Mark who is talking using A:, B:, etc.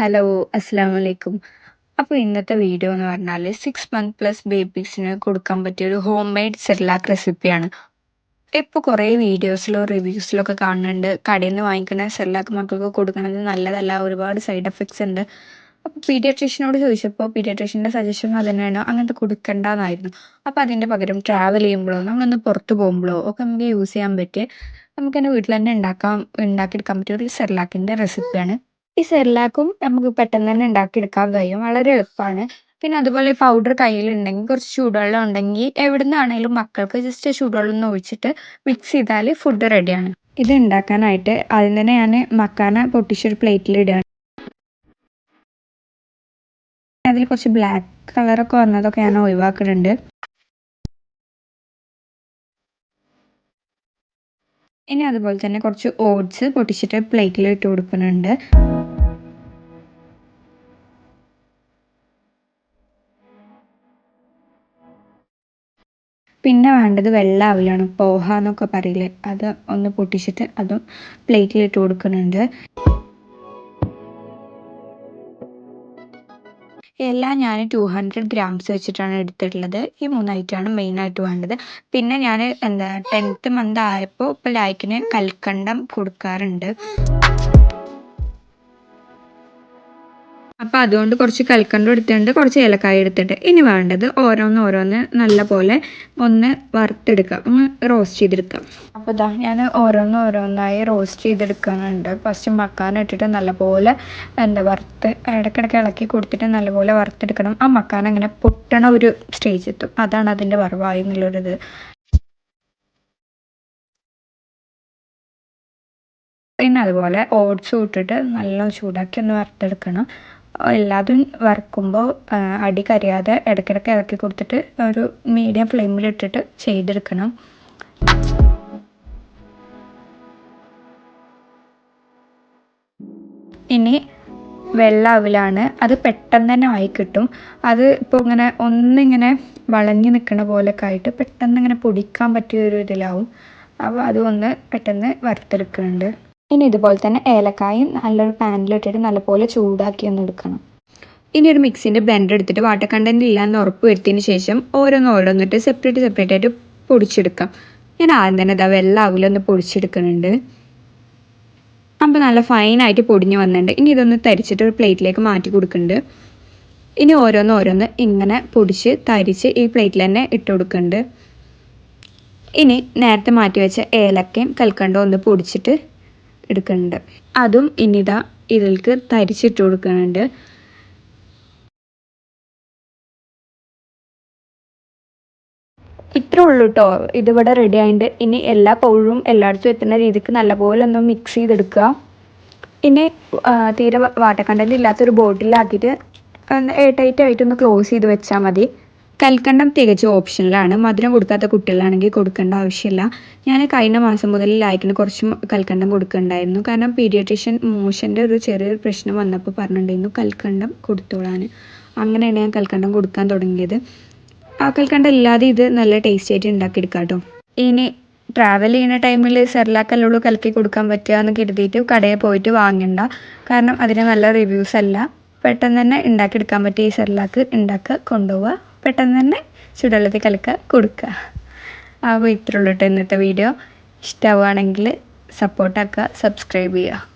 A: Hello അസ്സാം വലൈക്കും അപ്പോൾ ഇന്നത്തെ വീഡിയോ എന്ന് പറഞ്ഞാൽ സിക്സ് മന്ത് പ്ലസ് ബേബീസിന് കൊടുക്കാൻ പറ്റിയ ഒരു ഹോം മെയ്ഡ് സെർലാക്ക് റെസിപ്പിയാണ് ഇപ്പോൾ കുറേ വീഡിയോസിലോ റിവ്യൂസിലോ ഒക്കെ കാണുന്നുണ്ട്. കടയിൽ നിന്ന് വാങ്ങിക്കുന്ന സെർലാക്ക് മക്കൾക്ക് കൊടുക്കുന്നത് നല്ലതല്ല ഒരുപാട് സൈഡ് എഫക്ട്സ് ഉണ്ട്. അപ്പോൾ പീഡിയാട്രീഷ്യനോട് ചോദിച്ചപ്പോൾ പീഡിയാട്രീഷ്യന്റെ സജഷൻ അത് തന്നെയാണോ അങ്ങനത്തെ കൊടുക്കണ്ടെന്നായിരുന്നു. അപ്പോൾ അതിന്റെ പകരം ട്രാവൽ ചെയ്യുമ്പോഴോ നമ്മളൊന്ന് പുറത്ത് പോകുമ്പോഴോ ഒക്കെ നമുക്ക് യൂസ് ചെയ്യാൻ പറ്റിയ നമുക്ക് തന്നെ വീട്ടിൽ തന്നെ ഉണ്ടാക്കാൻ ഉണ്ടാക്കിയെടുക്കാൻ പറ്റിയ ഒരു സെർലാക്കിന്റെ റെസിപ്പിയാണ് ഈ സെറിലാക്കും നമുക്ക് പെട്ടെന്ന് തന്നെ ഉണ്ടാക്കിയെടുക്കാൻ കഴിയും. വളരെ എളുപ്പമാണ്. പിന്നെ അതുപോലെ പൗഡർ കയ്യിലുണ്ടെങ്കിൽ കുറച്ച് ചൂടുവെള്ളം ഉണ്ടെങ്കിൽ എവിടെ നിന്നാണെങ്കിലും മക്കൾക്ക് ജസ്റ്റ് ചൂടുവെള്ളം ഒന്ന് ഒഴിച്ചിട്ട് മിക്സ് ചെയ്താൽ ഫുഡ് റെഡിയാണ് ഇത് ഉണ്ടാക്കാനായിട്ട് ആദ്യം തന്നെ ഞാൻ മക്കാന പൊട്ടിച്ചൊരു പ്ലേറ്റിൽ ഇടുകയാണ്. അതിൽ കുറച്ച് ബ്ലാക്ക് കളറൊക്കെ വന്നതൊക്കെ ഞാൻ ഒഴിവാക്കുന്നുണ്ട് ഇനി അതുപോലെ തന്നെ കുറച്ച് ഓട്സ് പൊട്ടിച്ചിട്ട് പ്ലേറ്റിൽ ഇട്ട് കൊടുക്കുന്നുണ്ട്. പിന്നെ വേണ്ടത് വെള്ള അവിലാണ് പോഹ എന്നൊക്കെ പറയില്ലേ അത് ഒന്ന് പൊട്ടിച്ചിട്ട് അതും പ്ലേറ്റിൽ ഇട്ട് കൊടുക്കുന്നുണ്ട്. എല്ലാം ഞാൻ ടു ഹൺഡ്രഡ് ഗ്രാംസ് വെച്ചിട്ടാണ് എടുത്തിട്ടുള്ളത്. ഈ മൂന്ന് മെയിൻ മെയിനായിട്ട് വേണ്ടത്. പിന്നെ ഞാൻ എന്താ ടെൻത്ത് മന്ത് ആയപ്പോൾ ഇപ്പോൾ ലൈക്കിന് കൽക്കണ്ടം കൊടുക്കാറുണ്ട്. അപ്പോൾ അതുകൊണ്ട് കുറച്ച് കൽക്കണ്ടം എടുത്തിട്ടുണ്ട് കുറച്ച് ഏലക്കായ എടുത്തിട്ടുണ്ട്. ഇനി വേണ്ടത് ഓരോന്ന് ഓരോന്ന് നല്ല പോലെ ഒന്ന് വറുത്തെടുക്കാം ഒന്ന് റോസ്റ്റ് ചെയ്തെടുക്കാം അപ്പോൾ ഇതാ ഞാൻ ഓരോന്ന് ഓരോന്നായി റോസ്റ്റ് ചെയ്തെടുക്കാനുണ്ട് ഫസ്റ്റ് മക്കാന ഇട്ടിട്ട് നല്ലപോലെ എന്താ വറുത്ത് ഇടയ്ക്കിടയ്ക്ക് ഇളക്കി കൊടുത്തിട്ട് നല്ലപോലെ വറുത്തെടുക്കണം. ആ മക്കാൻ അങ്ങനെ പൊട്ടണ ഒരു സ്റ്റേജ് എത്തും. അതാണ് അതിന്റെ വറവായി എന്നുള്ളൊരിത്. പിന്നെ അതുപോലെ ഓട്സും ഇട്ടിട്ട് നല്ല ചൂടാക്കി ഒന്ന് വറുത്തെടുക്കണം. എല്ലാതും വറക്കുമ്പോൾ അടി കരിയാതെ ഇടയ്ക്കിടയ്ക്ക് ഇളക്കി കൊടുത്തിട്ട് ഒരു മീഡിയം ഫ്ലെയിമിൽ ഇട്ടിട്ട് ചെയ്തെടുക്കണം. ഇനി വെള്ള അവിലാണ്. അത് പെട്ടെന്ന് തന്നെ ആയി കിട്ടും. അത് ഇപ്പോൾ ഇങ്ങനെ ഒന്നിങ്ങനെ വളഞ്ഞ് നിൽക്കണ പോലെയൊക്കെ ആയിട്ട് പെട്ടെന്ന് ഇങ്ങനെ പൊടിക്കാൻ പറ്റിയ ഒരു ഇതിലാവും. അപ്പോൾ അത് ഒന്ന് പെട്ടെന്ന് വറുത്തെടുക്കുന്നുണ്ട്. ഇനി ഇതുപോലെ തന്നെ ഏലക്കായും നല്ലൊരു പാനിലിട്ടിട്ട് നല്ലപോലെ ചൂടാക്കി ഒന്ന് എടുക്കണം. ഇനി ഒരു മിക്സിന്റെ ബ്ലെൻഡർ എടുത്തിട്ട് വാട്ടർ കണ്ടന്റ് ഇല്ലാന്ന് ഉറപ്പ് വരുത്തിയതിന് ശേഷം ഓരോന്ന് ഓരോന്നിട്ട് സെപ്പറേറ്റ് സെപ്പറേറ്റ് ആയിട്ട് പൊടിച്ചെടുക്കാം. ഞാൻ ആദ്യം തന്നെ ഇതാ വെള്ളം ആവിലൊന്ന് പൊടിച്ചെടുക്കുന്നുണ്ട്. അപ്പോൾ നല്ല ഫൈനായിട്ട് പൊടിഞ്ഞ് വന്നിട്ടുണ്ട്. ഇനി ഇതൊന്ന് തരിച്ചിട്ട് ഒരു പ്ലേറ്റിലേക്ക് മാറ്റി കൊടുക്കുന്നുണ്ട്. ഇനി ഓരോന്ന് ഓരോന്ന് ഇങ്ങനെ പൊടിച്ച് തരിച്ച് ഈ പ്ലേറ്റിൽ തന്നെ ഇട്ട് കൊടുക്കുന്നുണ്ട്. ഇനി നേരത്തെ മാറ്റി വെച്ച ഏലക്കയും കൽക്കണ്ടോ ഒന്ന് പൊടിച്ചിട്ട് എടുക്കുന്നുണ്ട്. അതും ഇനിതാ ഇതിലേക്ക് തരിച്ചിട്ട് കൊടുക്കുന്നുണ്ട്. ഇത്രേ ഉള്ളൂ കേട്ടോ ഇതിവിടെ റെഡി ആയിട്ടുണ്ട് ഇനി എല്ലാ പൗഡറും എല്ലായിടത്തും എത്തുന്ന രീതിക്ക് നല്ലപോലെ ഒന്ന് മിക്സ് ചെയ്തെടുക്കുക. ഇനി തീരെ വാട്ടർ കണ്ടന്റ് ഇല്ലാത്തൊരു ബോട്ടിലാക്കിയിട്ട് എയർ ടൈറ്റ് ആയിട്ടൊന്ന് ക്ലോസ് ചെയ്ത് വെച്ചാൽ മതി. കൽക്കണ്ടം തികച്ചും ഓപ്ഷനിലാണ്. മധുരം കൊടുക്കാത്ത കുട്ടികളാണെങ്കിൽ കൊടുക്കേണ്ട ആവശ്യമില്ല. ഞാൻ കഴിഞ്ഞ മാസം മുതൽ ലായ്ക്കിന് കുറച്ച് കൽക്കണ്ടം കൊടുക്കുന്നുണ്ടായിരുന്നു കാരണം പീഡിയട്രീഷ്യൻ മോഷന്റെ ഒരു ചെറിയൊരു പ്രശ്നം വന്നപ്പോൾ പറഞ്ഞിട്ടുണ്ടായിരുന്നു കൽക്കണ്ടം കൊടുത്തോളാൻ. അങ്ങനെയാണ് ഞാൻ കൽക്കണ്ടം കൊടുക്കാൻ തുടങ്ങിയത്. ആ കൽക്കണ്ടം ഇല്ലാതെ ഇത് നല്ല ടേസ്റ്റ് ആയിട്ട് ഉണ്ടാക്കിയെടുക്കാം കേട്ടോ ഇനി ട്രാവൽ ചെയ്യുന്ന ടൈമിൽ സെർലാക്കല്ലുള്ളൂ കലക്കി കൊടുക്കാൻ പറ്റുക എന്ന് കരുതിയിട്ട് കടയിൽ പോയിട്ട് വാങ്ങണ്ട. കാരണം അതിന് നല്ല റിവ്യൂസ് അല്ല. പെട്ടെന്ന് തന്നെ ഉണ്ടാക്കിയെടുക്കാൻ പറ്റിയ ഈ സെർലാക്ക് ഉണ്ടാക്കുക കൊണ്ടുപോവുക. പെട്ടെന്ന് തന്നെ ചൂടുവെള്ളത്തിൽ കലക്കുക കൊടുക്കുക. അപ്പോൾ ഇത്രയേ ഉള്ളൂ കേട്ടോ ഇന്നത്തെ വീഡിയോ ഇഷ്ടമാവുകയാണെങ്കിൽ സപ്പോർട്ടാക്കുക സബ്സ്ക്രൈബ് ചെയ്യുക.